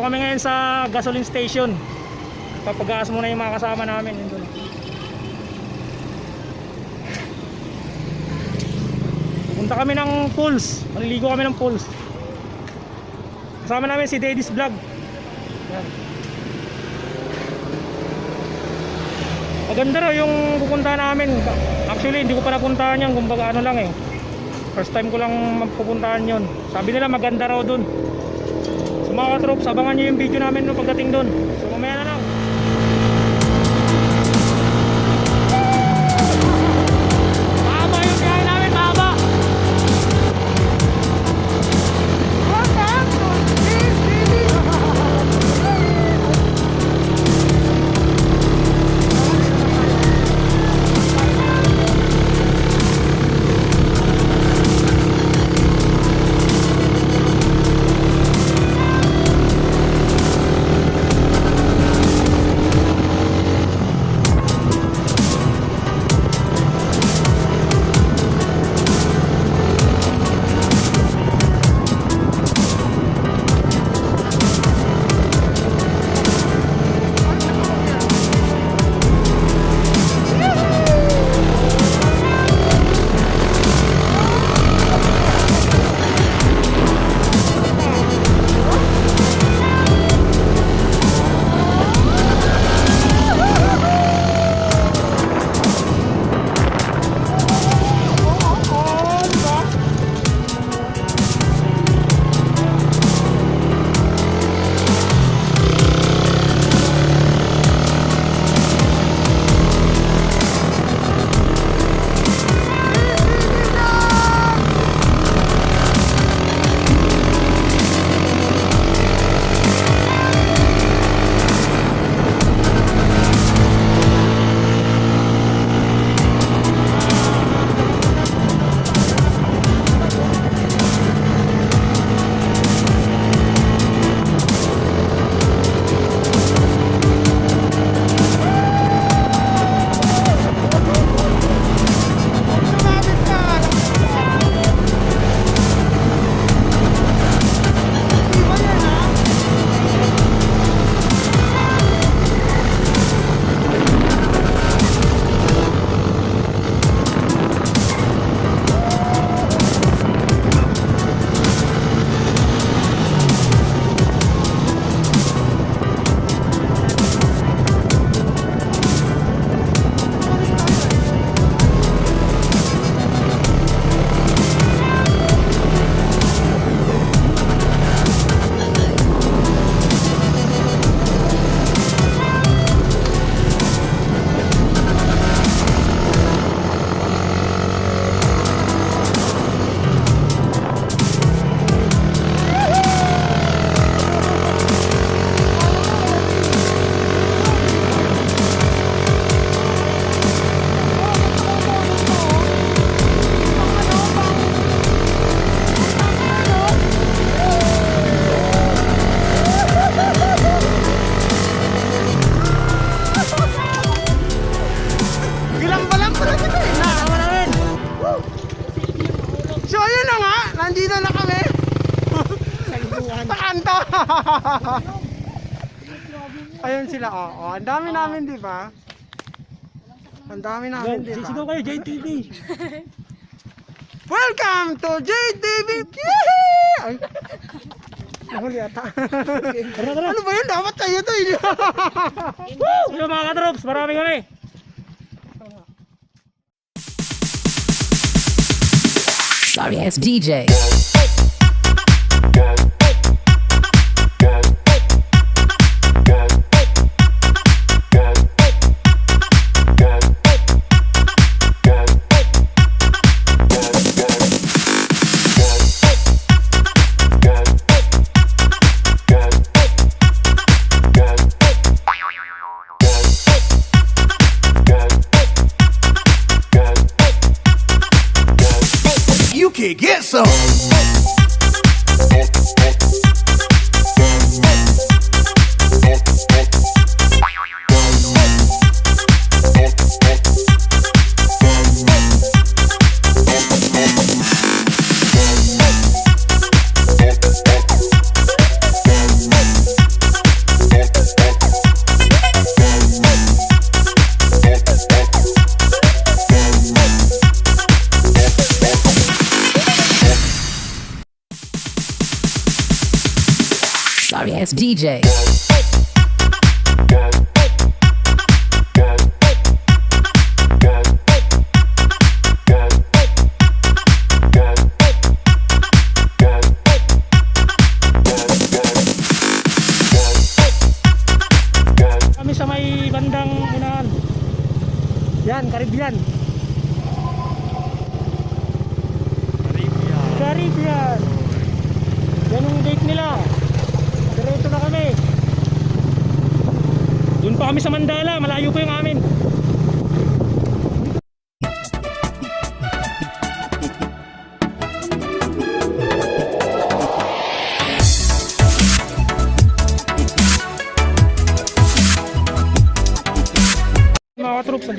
Dito kami ngayon sa gasoline station. Papagaas muna yung mga kasama namin. Yun doon. Pupunta kami ng pools. Maliligo kami ng pools. Kasama namin si Daddy's Vlog. Yan. Maganda raw yung pupunta namin. Actually, hindi ko pa napuntahan yan. Kumbaga ano lang eh. First time ko lang magpupuntahan yon. Sabi nila maganda raw dun. So mga katrops, abangan nyo yung video namin no pagdating dun. So mamaya na lang. Ang dami namin, di ba? Ang dami namin, di ba? Sisigaw kayo, JTV. Welcome to JTV! Ay, nahuli ata. Tara, tara. ano ba yun? Dapat kayo to. eh. Woo! Yung mga katrops, marami kami. Sorry ass DJ. You Sorry ass DJ.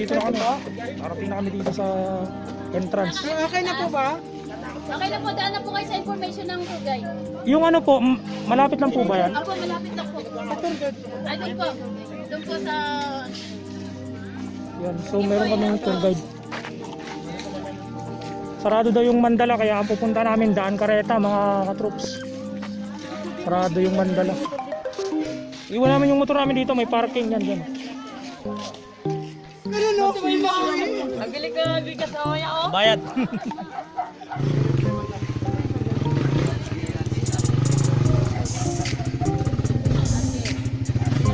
Nandito na kami. Parating na kami dito sa entrance. Okay na po ba? Okay na po, daan na po kayo sa information ng tour guide. Yung ano po, m- malapit lang po ba yan? Ako, malapit lang po. Ay, doon po. Doon po sa... Yan, so meron kaming tour guide. Sarado daw yung Mandala kaya ang pupunta namin Daan Kareta mga katroops. Sarado yung Mandala. Iwan namin yung motor namin dito, may parking yan dyan. Bayad.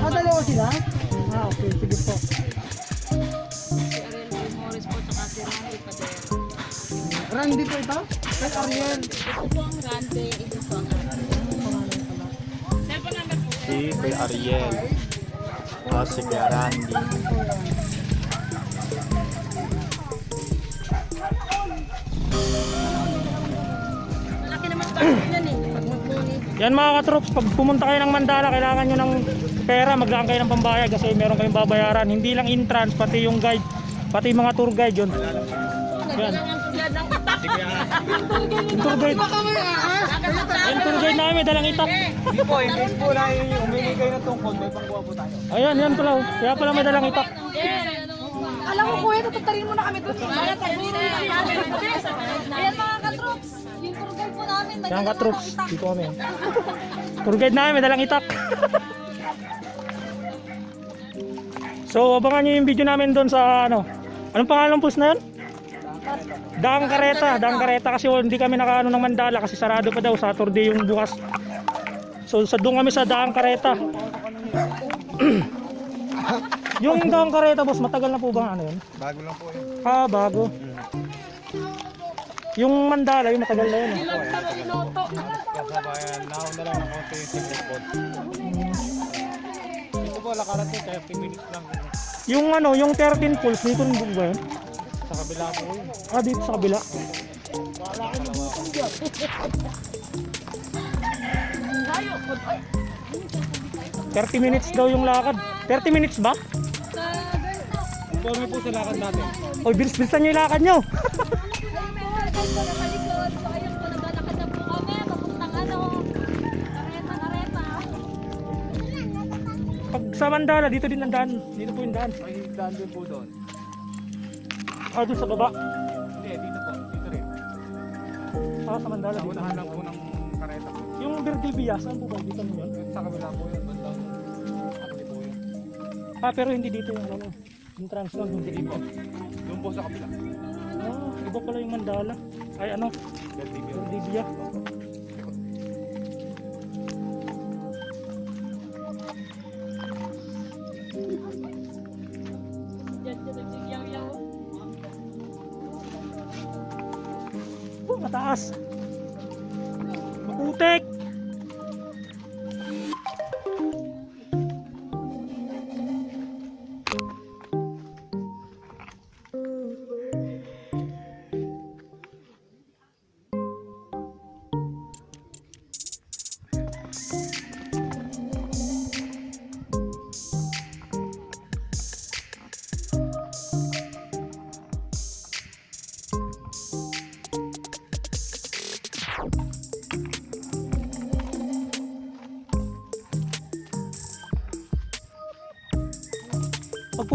Ah, dalawa sila? ah, okay, sige po. Randy po ito? Kay Ariel. Ito po ang grande, ito po ang Si Kuya Ariel. O si Randy. Malaki naman yan eh. Pag mag-money. Yan mga katroops, pag pumunta kayo ng Mandala, kailangan nyo ng pera, maglaan kayo ng pambayad kasi meron kayong babayaran. Hindi lang entrance, pati yung guide, pati yung mga tour guide yun. Yan. Yung tour guide, yung tour guide namin, dalang itak. Hindi po, imbes po na humingi kayo ng tungkol, may pangkuha po tayo. Ayan, yan pala. oh. Kaya pala may dalang itak. Alam mo kuya, tututarin mo na kami doon. Kaya tayo Ayan mga katroops, yung tour guide po namin. Yan katroops, dito kami. Tour guide namin, may dalang itak. so, abangan nyo yung video namin doon sa ano. Anong pangalan post na yun? Daang Kareta, Daang Kareta kasi oh, hindi kami nakaano ng Mandala kasi sarado pa daw Saturday yung bukas. So sa doon kami sa Daang Kareta. yung Daang Kareta boss, matagal na po ba ano yun? Bago lang po yun. Ah, bago. Yung Mandala, yung matagal na yun. eh. Kasabayan, naon na lang ng konti yung single spot. Ito po, lakaran po, 30 minutes lang. Yung ano, yung 13 pools, dito na ba yun? Sa kabila po yun. Ah, dito sa kabila. Thirty minutes daw yung lakad. 30 minutes ba? Informe po sa lakad natin. Oy, bilis-bilisan nyo yung lakad nyo. Pag sa Mandala, dito din ang daan. Dito po yung daan. Ay, daan din po doon. Ah, doon sa baba. Hindi, dito po. Dito rin. Ah, sa Mandala. Sa Dito. unahan lang po ng kareta po. Yung Verdibia, saan po ba? Dito mo yun? Sa kabila po yun. Bandang. Ah, pero hindi dito yung ano. Yung trans lang. Hindi po. Doon po sa kabila. Ah, iba pala yung Mandala. Ay, ano? Verdibio. Verdibia.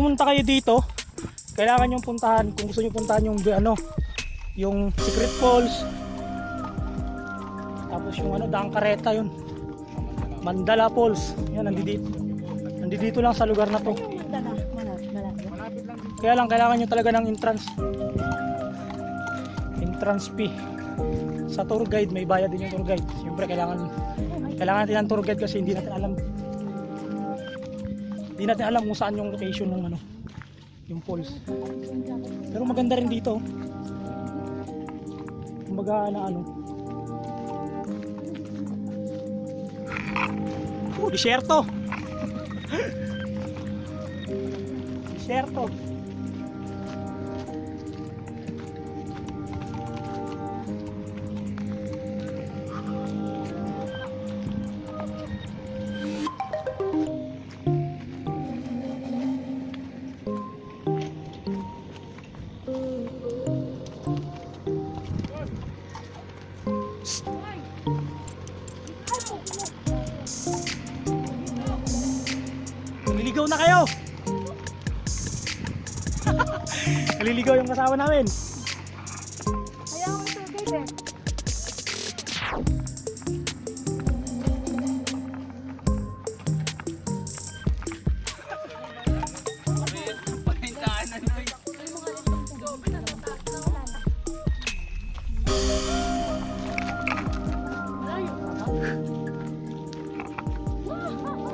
Pumunta kayo dito, kailangan nyo puntahan kung gusto nyo puntahan yung ano, yung Secret Falls. Tapos yung ano, Daang Kareta yun. Mandala Falls. Yan, nandito. Nandito lang sa lugar na to. Kaya lang, kailangan nyo talaga ng entrance. Entrance fee. Sa tour guide, may bayad din yung tour guide. Siyempre, kailangan kailangan natin ng tour guide kasi hindi natin alam hindi natin alam kung saan yung location ng ano yung falls. Pero maganda rin dito. Kumbaga na ano. Oh, disyerto. disyerto. Kasama namin. Kaya ako ito, guys eh.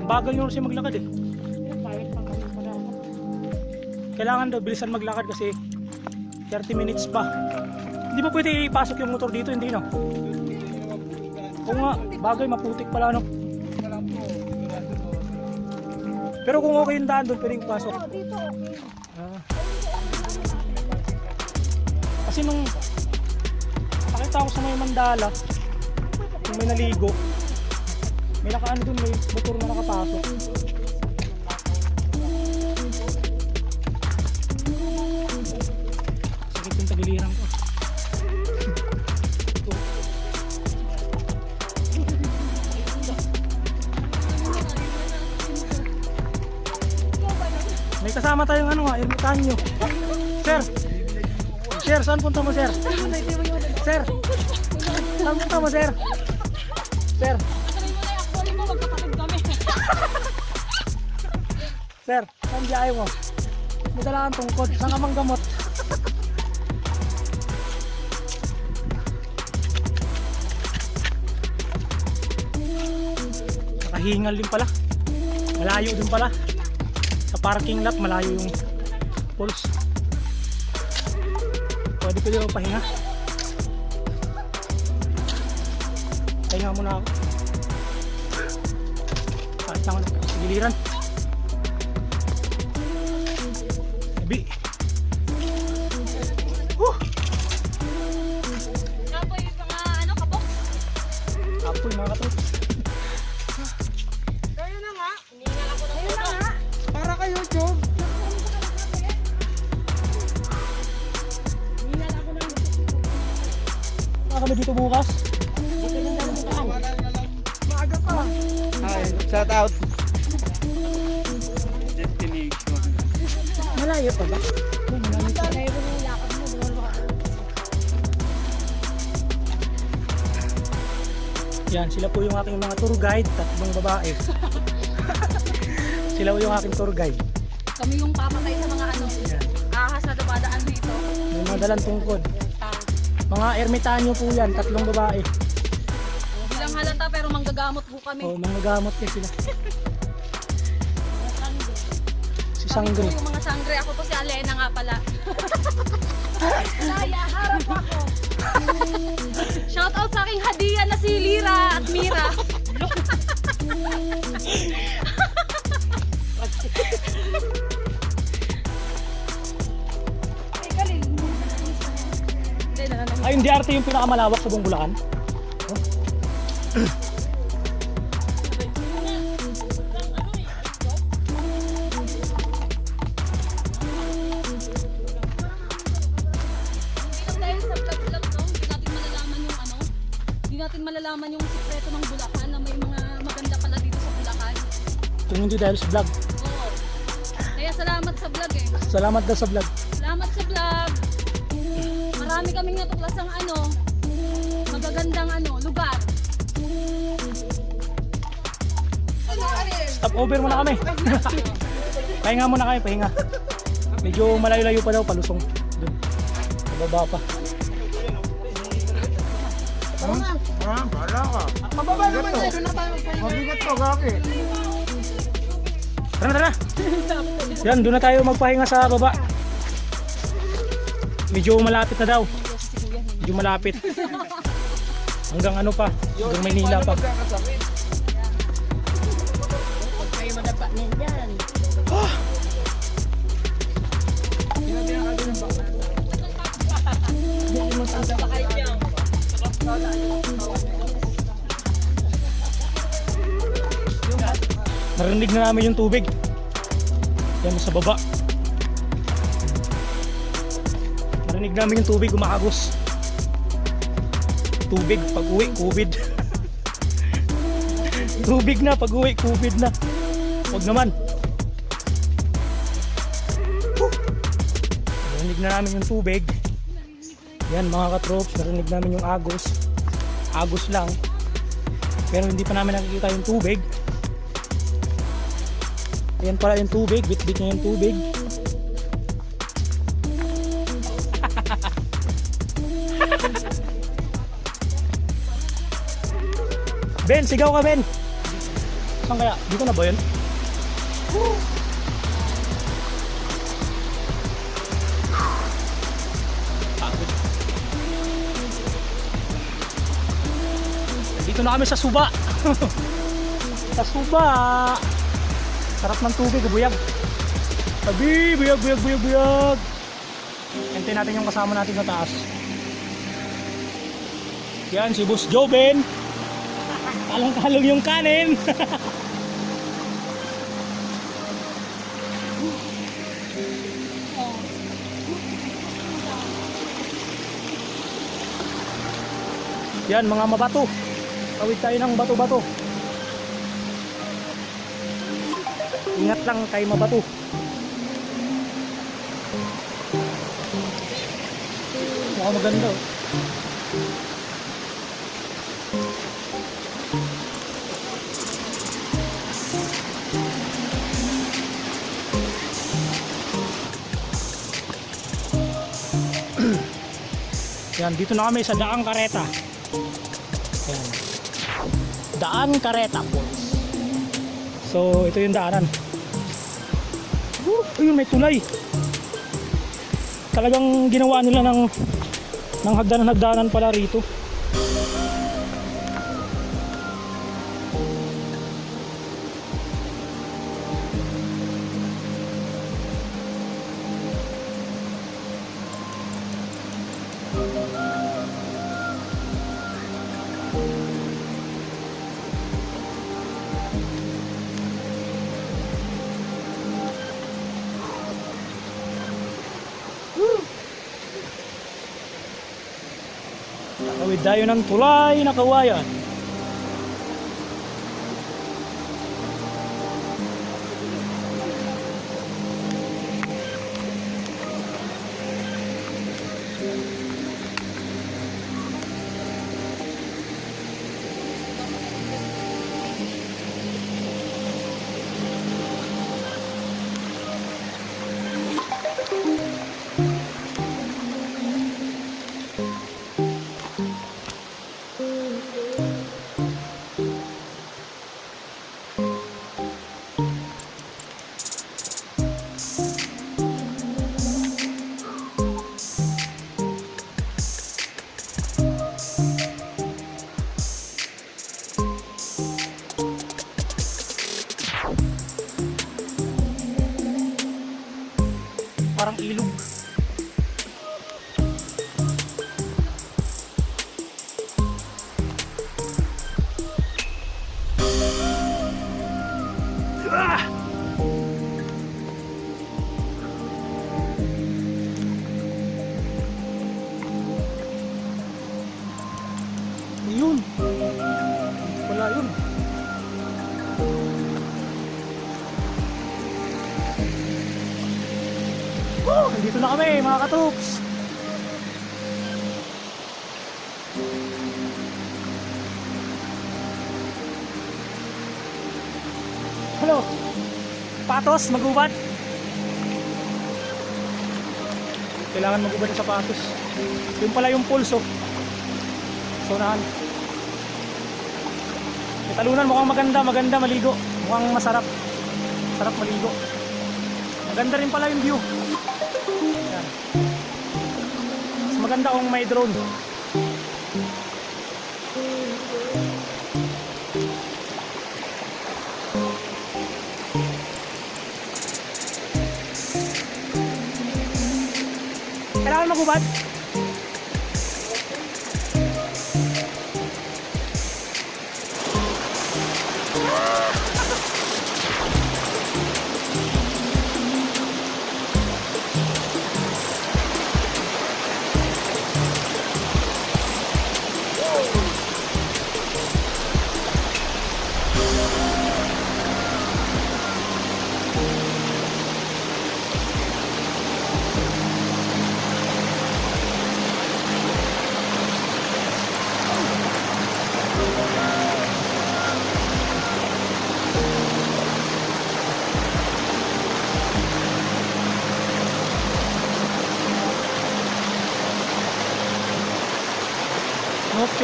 Bagal nyo kasi maglakad eh. Kailangan daw bilisan maglakad kasi 30 minutes pa. Hindi ba pwede ipasok yung motor dito? Hindi no? Kung nga, bagay maputik pala no? Pero kung okay yung daan doon, pwedeng pasok. Dito, okay. Ah. Kasi nung nakita ko sa may mandala, yung may naligo, may nakaano dun, may motor na nakapasok. Kasama tayong ano nga, ermitanyo. Sir! Sir, saan punta mo, sir? Sir! Saan punta mo, sir? Sir! Sir, saan biyahe mo? May dala kang tungkod. Saan ka mang gamot? Nakahingal din pala. Malayo din pala. Parking lot, malayo yung pulse. Pwede pwede ako pahinga. Pahinga muna ako. Kahit lang ako sa giliran. Sabi. Huh! Kapo yung mga ano, kabok. Apoy mga. Dito bukas. Maaga pa. Hi, shout out. Malayo pa ba? Yan, sila po yung aking mga tour guide, tatlong babae. sila po yung aking tour guide. Kami yung papatay sa mga ano, ahas na dumadaan dito. May mga dalang tungkod. Mga ermitanyo po yan, tatlong babae. Bilang halata pero manggagamot po kami. O, mga gamot niya sila. Si Kami po Sangre. yung mga sangre. Ako po si Alena nga pala. Laya, harap ako. Shout out sa aking hadiah na si Lira at Mira. Ay, hindi arte yung pinakamalawak sa buong Bulacan. Dahil sa vlog-vlog to, hindi natin malalaman yung ano, hindi natin malalaman yung sikreto ng Bulacan na may mga maganda pala dito sa Bulacan. Kung hindi dahil sa vlog. Oo. Kaya salamat sa vlog eh. Salamat daw sa vlog. Salamat sa vlog. Marami kaming natuklasang ano, magagandang ano, lugar. Stop over muna kami. pahinga muna kami, pahinga. Medyo malayo-layo pa daw, palusong. Doon. Sa baba pa. Ah, bala ka. Mababa naman tayo, doon na tayo magpahinga. Mabigat to, gaki. Tara, tara. Yan, doon na tayo magpahinga sa baba. Medyo malapit na daw. Medyo malapit. Hanggang ano pa, hanggang Maynila pa. Narinig na namin yung tubig. Yan sa baba. Narinig namin yung tubig umaagos. Tubig pag uwi, COVID. tubig na pag uwi, COVID na. Huwag naman. Whew. Narinig na namin yung tubig. Yan mga katrops, narinig namin yung agos. Agos lang. Pero hindi pa namin nakikita yung tubig. Ayan pala yung tubig, bit-bit niya yung tubig. Ben, sigaw ka Ben. Saan kaya? Dito na ba yun? Dito na kami sa Suba. sa Suba. Sarap ng tubig, buyag. Sabi, buyag, buyag, buyag, buyag. Hintay natin yung kasama natin sa taas. Yan, si Boss Joven. Kalong-kalong yung kanin. Yan, mga mabato. Tawid tayo ng bato-bato. Ingat lang kay mabato. Mukhang maganda oh. Yan, dito na kami sa Daang Kareta. Yan. Daan Kareta Falls. So, ito yung daanan. Uh, ayun, may tulay. Talagang ginawa nila ng ng hagdanan-hagdanan pala rito. Nakawid tayo ng tulay na kawayan. Parang ilog. Katuks. ano? Patos, magubad. Kailangan magubad ng sapatos. Yung pala yung pulso. Sonahan. May talunan mukhang maganda, maganda maligo. Mukhang masarap. Sarap maligo. Maganda rin pala yung view. Maganda kung may drone. Kailangan magubad?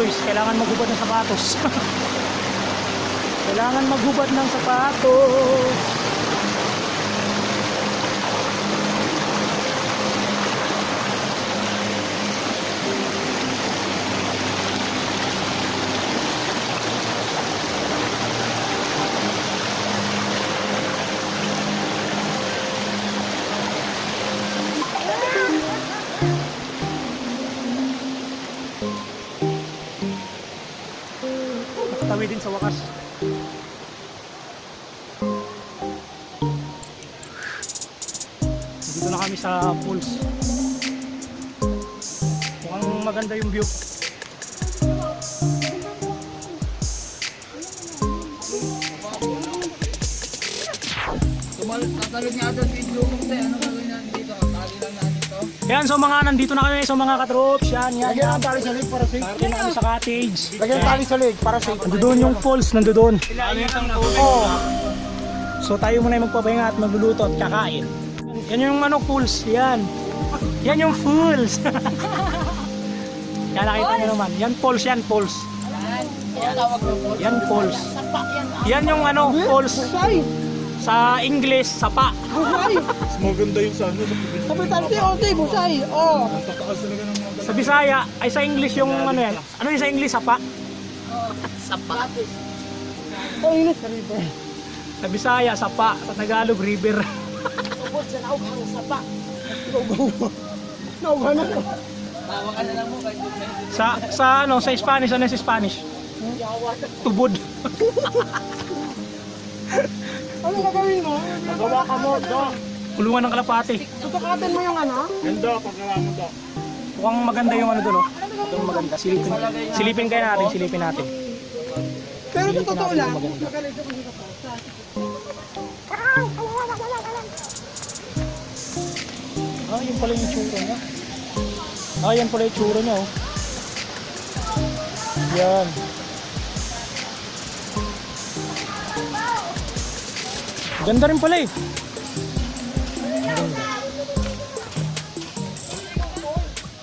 Choice, kailangan magubad ng sapatos. kailangan magubad ng sapatos. Dito na kami sa pools. Mukhang maganda yung view. Yan, so mga nandito na kami, so mga katrops, yan, yan, Lagyan tali sa leg para safe. Dito na kami sa cottage. Lagyan tali sa leg para safe. Nandoon yung falls, nandoon. Oo. So tayo muna yung magpapahinga at magluluto at kakain. Yan yung ano, pools. Yan. Yan yung pools. yan nakita nyo naman. Yan pools, yan pools. Yan pools. Yan yung ano. Busay! Sa English, sapa. Busay! Maganda yung sa ano, sa probinsya. Sabi tante, ote, busay! Oh! Sa Bisaya, ay sa English yung ano yan. Ano yung sa English, sapa? Oh, init ka rito. Sa Bisaya, sapa. Sa Tagalog, river. Nauga na ko. Sa sa ano, sa Spanish, ano sa Spanish? Tubod. Ano gagawin mo? Magawa ka mo, Doc. Kulungan ng kalapati. Tutukatin mo yung ano? Ganda, paggawa mo, Doc. Mukhang maganda yung ano doon, oh. Itong maganda. Silipin, silipin kaya natin, silipin natin. Pero totoo lang. Ah, yun pala yung tsura niya. Ah, yan pala yung tsura niya, oh. Yan. Ganda rin pala eh. Maganda.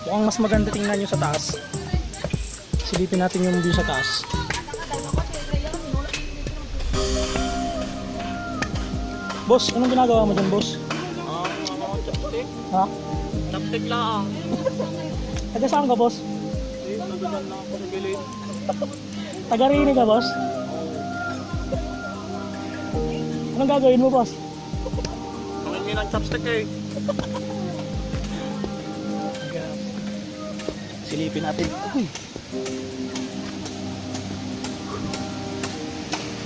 Mukhang mas maganda tingnan nyo sa taas. Silipin natin yung view sa taas. Boss, anong ginagawa mo dyan, boss? Ah. Ha? Chopstick lang. Taga saan ka, boss? Eh, nagagan lang ako sa gilid. Taga Rini ka, boss? Anong gagawin mo, boss? Kaming ng chopstick eh. Silipin natin. Uy.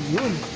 Yun.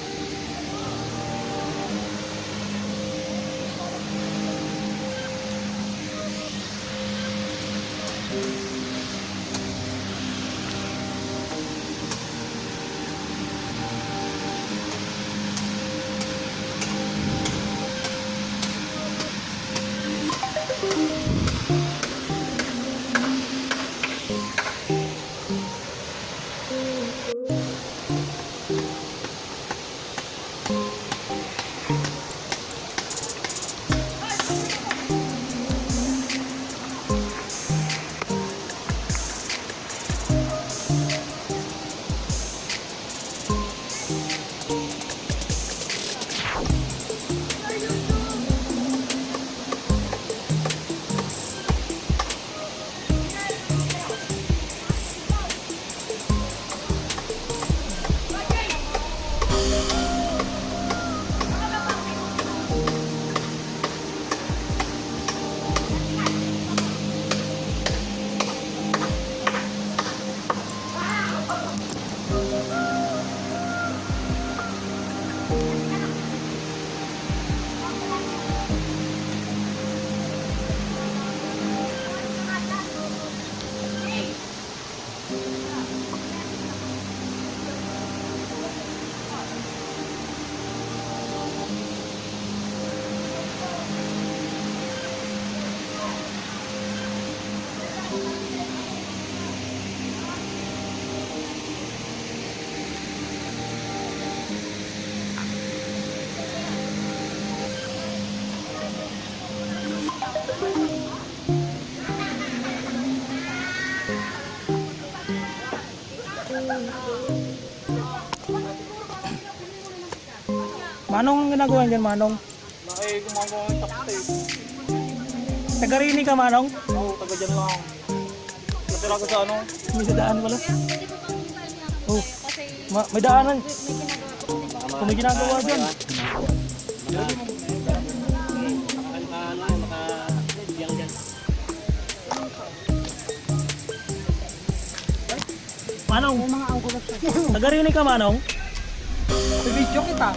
Manong ang ginagawa niyan, Manong? Ay, gumagawa ng tape. Tagarini ka, Manong? Oo, taga dyan lang. Natira ko sa ano? May daan pala. Oh, ma may daanan. Kung may ginagawa dyan. Manong? Tagarini ka, Manong? Video kita.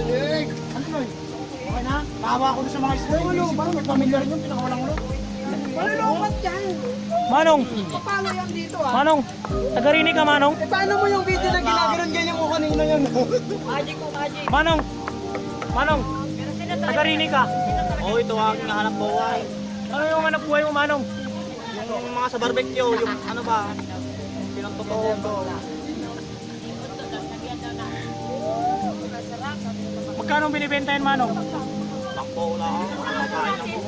Ano nun? Okay na? Tawa ko sa mga isla. Wala, parang may familiar yun. Pinakawalang ulo. Malulungat yan. Manong? Paano yan dito ah? Manong? Tagarini ka, Manong? Eh, paano mo yung video na ginaganon ganyan mo kanina yun? Manong? Manong? Tagarini ka? Oo, ito ang nahanap buhay. Ano yung anak buhay mo, Manong? Yung mga sa barbecue, yung ano ba? Pinagtotoo ko. Magkano binibenta yan, Manong? Takbo lang. Kain lang po.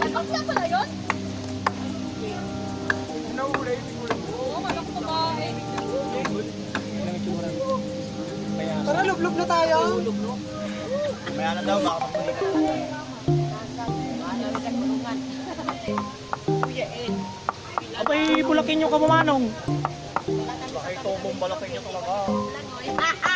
Ay, bakit pala yun? Oo, malak babae. Tara, lublog na tayo. Maya na daw, baka magpalitan. Abay, bulakin nyo ka Manong. Baka itubong balakin niyo talaga.